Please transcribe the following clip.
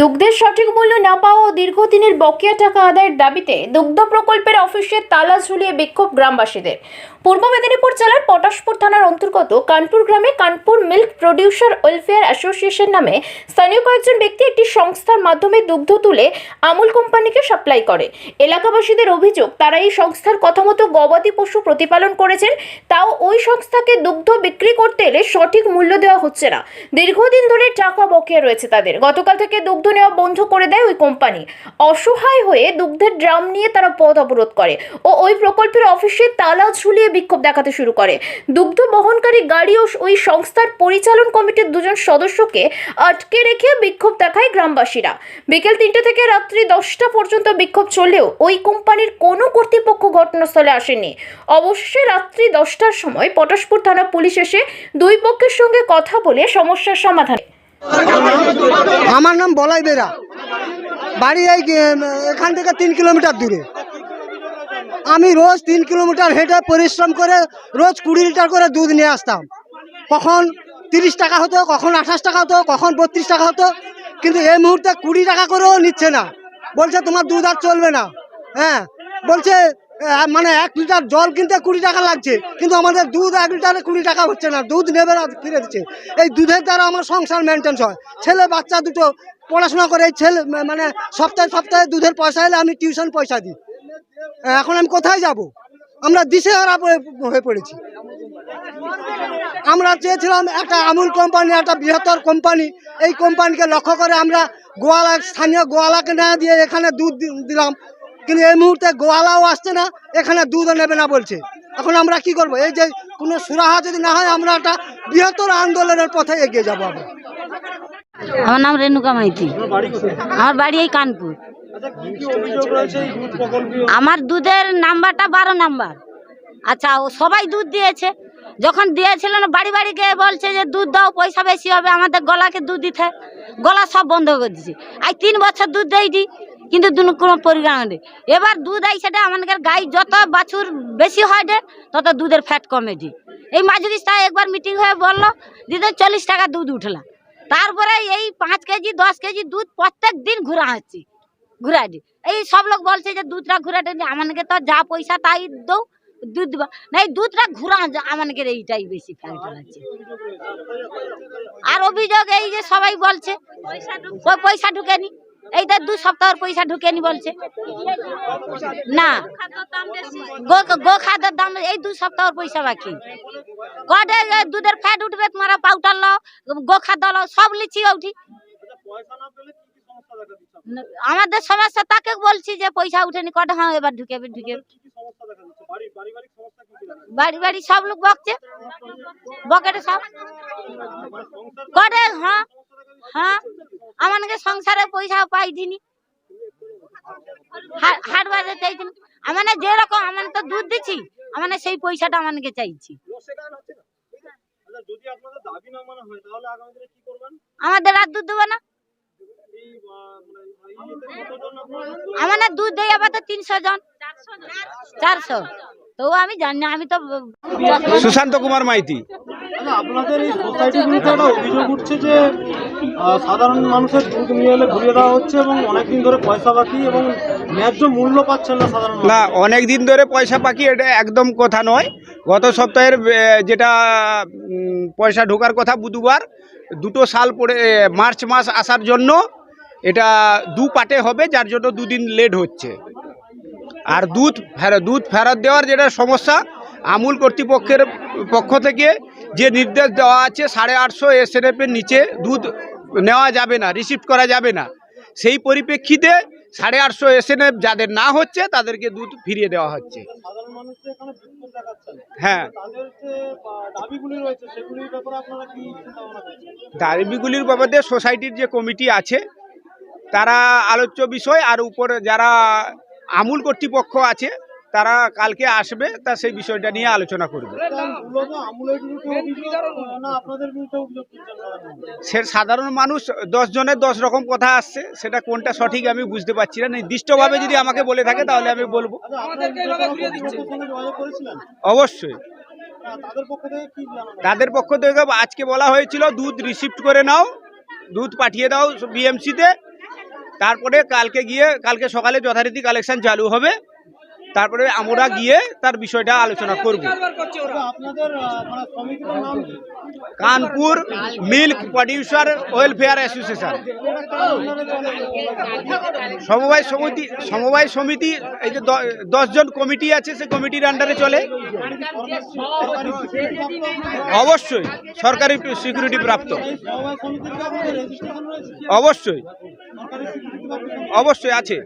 দুগ্ধের সঠিক মূল্য না পাওয়া ও দীর্ঘদিনের বকেয়া টাকা আদায়ের দাবিতে দুগ্ধ প্রকল্পের অফিসে তালা ঝুলিয়ে বিক্ষোভ গ্রামবাসীদের। পূর্ব মেদিনীপুর জেলার পটাশপুর থানার অন্তর্গত কানপুর গ্রামে Kanpur milk producer welfare association নামে স্থানীয় কয়েকজন ব্যক্তি একটি সংস্থার মাধ্যমে দুগ্ধ তুলে আমুল কোম্পানিকে সাপ্লাই করে। এলাকাবাসীদের অভিযোগ, তারা এই সংস্থার কথা মতো গবাদি পশু প্রতিপালন করেছেন, তাও ওই সংস্থাকে দুগ্ধ বিক্রি করতে এলে সঠিক মূল্য দেওয়া হচ্ছে না। দীর্ঘদিন ধরে টাকা বকেয়া রয়েছে তাদের। গতকাল থেকে দুগ্ধ নেওয়া বন্ধ করে দেয় ওই কোম্পানি। অসহায় হয়ে দুগ্ধের ড্রাম নিয়ে তারা পথ অবরোধ করে ও ওই প্রকল্পের অফিসে তালা ঝুলিয়ে বিক্ষোভ দেখাতে শুরু করে। দুগ্ধ বহনকারী গাড়ি ও ওই সংস্থার পরিচালন কমিটির দুজন সদস্যকে আটকে রেখে বিক্ষোভ দেখায় গ্রামবাসীরা। বিকেল তিনটে থেকে রাত্রি দশটা পর্যন্ত বিক্ষোভ চললেও ওই কোম্পানির কোনো কর্তৃপক্ষ ঘটনাস্থলে আসেনি। অবশেষে রাত্রি দশটার সময় পটাশপুর থানা পুলিশ এসে দুই পক্ষের সঙ্গে কথা বলে সমস্যার সমাধান আমার নাম বলাই বেরা। বাড়ি এই এখান থেকে তিন কিলোমিটার দূরে। আমি রোজ তিন কিলোমিটার হেঁটে পরিশ্রম করে, রোজ কুড়ি লিটার করে দুধ নিয়ে আসতাম। কখন তিরিশ টাকা হতো, কখন আঠাশ টাকা হতো, কখন বত্রিশ টাকা হতো, কিন্তু এই মুহূর্তে কুড়ি টাকা করেও নিচ্ছে না। বলছে, তোমার দুধ আর চলবে না। হ্যাঁ বলছে মানে এক লিটার জল কিনতে কুড়ি টাকা লাগছে, কিন্তু আমাদের দুধ এক লিটারে কুড়ি টাকা হচ্ছে না, দুধ নেবে ফিরে দিচ্ছে। এই দুধের দ্বারা আমার সংসার মেনটেন হয়। ছেলে, বাচ্চা দুটো পড়াশোনা করে ছেলে মানে সপ্তাহে সপ্তাহে দুধের পয়সা এলে আমি টিউশন পয়সা দিই। এখন আমি কোথায় যাব? আমরা দিশেহারা পড়ে- হয়ে পড়েছি। আমরা চেয়েছিলাম একটা আমুল কোম্পানি একটা বৃহত্তর কোম্পানি এই কোম্পানিকে লক্ষ্য করে আমরা গোয়ালা স্থানীয় গোয়ালাকে না দিয়ে এখানে দুধ দিলাম। কিন্তু এই মুহূর্তে গোয়ালাও আসছে না, এখানে দুধও নেবে না বলছে। এখন আমরা কি করব? এই যে কোনো সুরাহা যদি না হয়, আমরা একটা বৃহত্তর আন্দোলনের পথে এগিয়ে যাব আমরা। আমার নাম রেণুকা মাইতি। আমার বাড়ি এই কানপুর। আমার দুধের নাম্বারটা বারো নাম্বার। আচ্ছা ও সবাই দুধ দিয়েছে। যখন দিয়েছিল না, বাড়ি বাড়ি গিয়ে বলছে যে, দুধ দাও, পয়সা বেশি হবে, আমাদের গলাকে দুধ দিতে। গলা সব বন্ধ করে দিছে আজ তিন বছর দুধ দেয়নি। কিন্তু দুনো কোনো পরিমাণ এবার দুধ আই সেটা আমাদের গাই যত বাছুর বেশি হয় দে তত দুধের ফ্যাট কমে দি এই মাঝুরি সাহেব একবার মিটিং হয়ে বলল, দিদি, চল্লিশ টাকা দুধ উঠলাম তারপরে এই পাঁচ কেজি, দশ কেজি দুধ প্রত্যেক দিন ঘুরা হচ্ছে ঘুরা দি এই সব লোক বলছে যে, দুধটা ঘুরা দিন আমাকে তো যা পয়সা তাই দৌ, দুধ না, এই দুধটা ঘুরা আমাকে এইটাই বেশি ফ্যাক্ট লাগছে আর অভিযোগ এই যে সবাই বলছে, পয়সা ঢুকেনি এইটা দু সপ্তাহের পয়সা ঢুকেনি বলছে। না। গো- খাদ্যের দাম, এই দু সপ্তাহের পয়সা বাকি। কটে দুধের ফ্যাট উঠবে, তোমার পাউডার লো গো খাদ্য লো সব লিচি উঠি। আমাদের সমস্যা তাকে বলছি যে পয়সা উঠেনি কটা হ্যাঁ এবার ঢুকে ঢুকে বাড়ি বাড়ি সব লোক বকছে। বকেটে সব। কটে হ্যাঁ হ্যাঁ। আমাকে সংসারে পয়সা পাই দিনি হা- হাট বাজার চাইছি আমানে যেরকম আমার তো দুধ দিচ্ছি আমানে সেই পয়সাটা আমাকে চাইছি। আমাদের আর দুধ দেবো না। আমাদের দুধ দেয় আবার তো তিনশো জন। চারশো। তো আমি জানি আমি তো সুশান্ত কুমার মাইতি। আপনাদের এই সোসাইটির বিরুদ্ধে একটা অভিযোগ উঠছে যে সাধারণ মানুষের দুধ নিয়ে এলে ঘুরিয়ে দেওয়া হচ্ছে এবং অনেকদিন ধরে পয়সা বাকি এবং ন্যায্য মূল্য পাচ্ছেন না সাধারণ না অনেক দিন ধরে পয়সা পাকি এটা একদম কথা নয়। গত সপ্তাহের যেটা পয়সা ঢোকার কথা বুধবার দুটো সাল পরে মার্চ মাস আসার জন্য এটা দু পাটে হবে যার জন্য দুদিন লেট হচ্ছে। আর দুধ ফেরত দুধ ফেরত দেওয়ার যেটা সমস্যা আমুল কর্তৃপক্ষের পক্ষ থেকে যে নির্দেশ দেওয়া আছে সাড়ে আটশো এস এসএনএফের নিচে দুধ নেওয়া যাবে না রিসিভ করা যাবে না। সেই পরিপ্রেক্ষিতে সাড়ে আটশো এস এসএনএফ যাদের না হচ্ছে, তাদেরকে দুধ ফিরিয়ে দেওয়া হচ্ছে। হ্যাঁ। ব্যাপারে দাবিগুলির বাবদে সোসাইটির যে কমিটি আছে, তারা আলোচ্য বিষয় আর উপরে যারা আমুল কর্তৃপক্ষ আছে তারা কালকে আসবে, তা সেই বিষয়টা নিয়ে আলোচনা করবে? সে সাধারণ মানুষ, দশ জনের দশ রকম কথা আসছে, সেটা কোনটা সঠিক আমি বুঝতে পারছি না। নির্দিষ্টভাবে যদি আমাকে বলে থাকে, তাহলে আমি বলব। অবশ্যই। তাদের পক্ষ থেকে তাদের পক্ষ থেকে আজকে বলা হয়েছিল, দুধ রিসিপ্ট করে নাও, দুধ পাঠিয়ে দাও বিএমসিতে তারপরে কালকে গিয়ে, কালকে সকালে যথারীতি কালেকশন চালু হবে। তারপরে আমরা গিয়ে তার বিষয়টা আলোচনা করব। মানে Kanpur milk producer welfare association? সমবায় সমিতি সমবায় সমিতি এই যে দশজন কমিটি আছে সে কমিটির আন্ডারে চলে। অবশ্যই সরকারি সিকিউরিটি প্রাপ্ত। অবশ্যই অবশ্যই আছে।